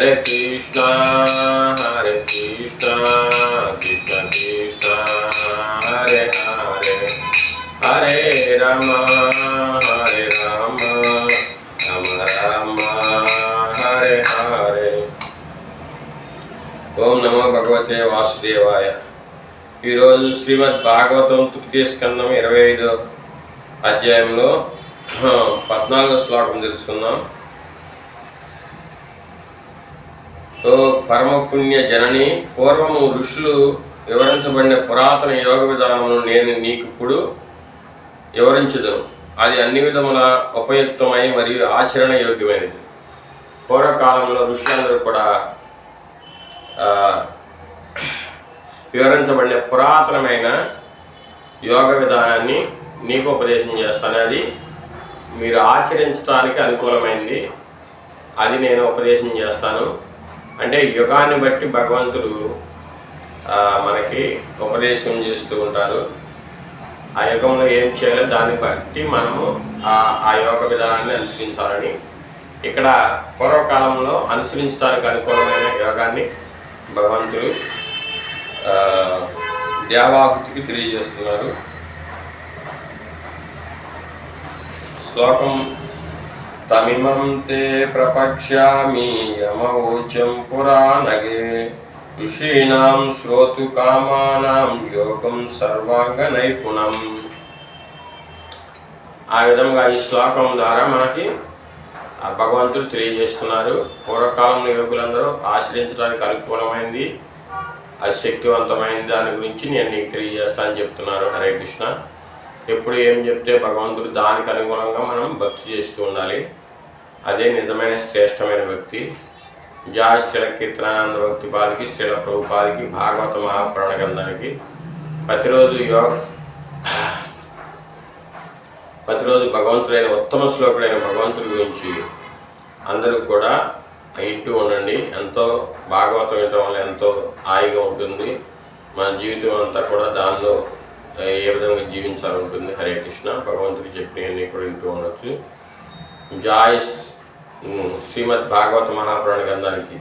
Hare Krishna Hare Krishna, Krishna Krishna, Hare Hare Hare Rama Hare Rama, Rama Rama, Hare Hare. ఓం నమో భగవతే వాసుదేవాయ. ఈరోజు శ్రీమద్ భాగవతం తృతీయ స్కందం ఇరవై ఐదో అధ్యాయంలో పద్నాలుగో శ్లోకం తెలుసుకుందాం. ఓ పరమపుణ్య జనని పూర్వము ఋషులు వివరించబడిన పురాతన యోగ విధానమును నేను నీకు ఇప్పుడు వివరించదు అది అన్ని విధముల ఉపయుక్తమై మరియు ఆచరణ యోగ్యమైనది. పూర్వకాలంలో ఋషులందరూ కూడా వివరించబడిన పురాతనమైన యోగ విధానాన్ని నీకు ఉపదేశం చేస్తాను. అది మీరు ఆచరించడానికి అనుకూలమైంది. అది నేను ఉపదేశం చేస్తాను. అంటే యుగాన్ని బట్టి భగవంతుడు మనకి ఉపదేశం చేస్తూ ఉంటారు. ఆ యుగంలో ఏం చేయాలో దాన్ని బట్టి మనము ఆ యోగ విధానాన్ని అనుసరించాలని. ఇక్కడ పూర్వకాలంలో అనుసరించడానికి అనుకూలమైన యోగాన్ని భగవంతుడు దేవాహుతికి తెలియజేస్తున్నారు. శ్లోకం తమిమం తే ప్రపక్ష్యామి యమోచం పురాణగే ఋషీణాం శ్రోతు కామానాం యోగం సర్వాంగ నైపుణం ఆ విధంగా ఈ శ్లోకం ద్వారా మనకి భగవంతుడు తెలియజేస్తున్నారు. పూర్వకాలంలో యోగులందరూ ఆశ్రయించడానికి అనుకూలమైంది అది శక్తివంతమైంది దాని గురించి నేను నీకు తెలియజేస్తానని చెప్తున్నారు హరే కృష్ణ. ఎప్పుడు ఏం చెప్తే భగవంతుడు దానికి అనుగుణంగా మనం భక్తి చేస్తూ ఉండాలి. అదే నిజమైన శ్రేష్టమైన భక్తి. జా శ్రీల కీర్తనానంద భక్తి పాదికి శ్రీల ప్రభుపాదికి భాగవత మహాపురాణ గ్రంథానికి. ప్రతిరోజు యోగ ప్రతిరోజు భగవంతుడైన ఉత్తమ శ్లోకుడైన భగవంతుడి గురించి అందరూ కూడా ఇంటూ ఉండండి. ఎంతో భాగవతం వినటం వల్ల ఎంతో హాయిగా ఉంటుంది. మన జీవితం అంతా కూడా దానిలో ఏ విధంగా జీవించాలనుకుంటుంది హరే కృష్ణ? భగవంతుడు చెప్పినవన్నీ కూడా వింటూ ఉండొచ్చు. జాయ్ శ్రీమద్ భాగవత మహాపురాణ గ్రంథానికి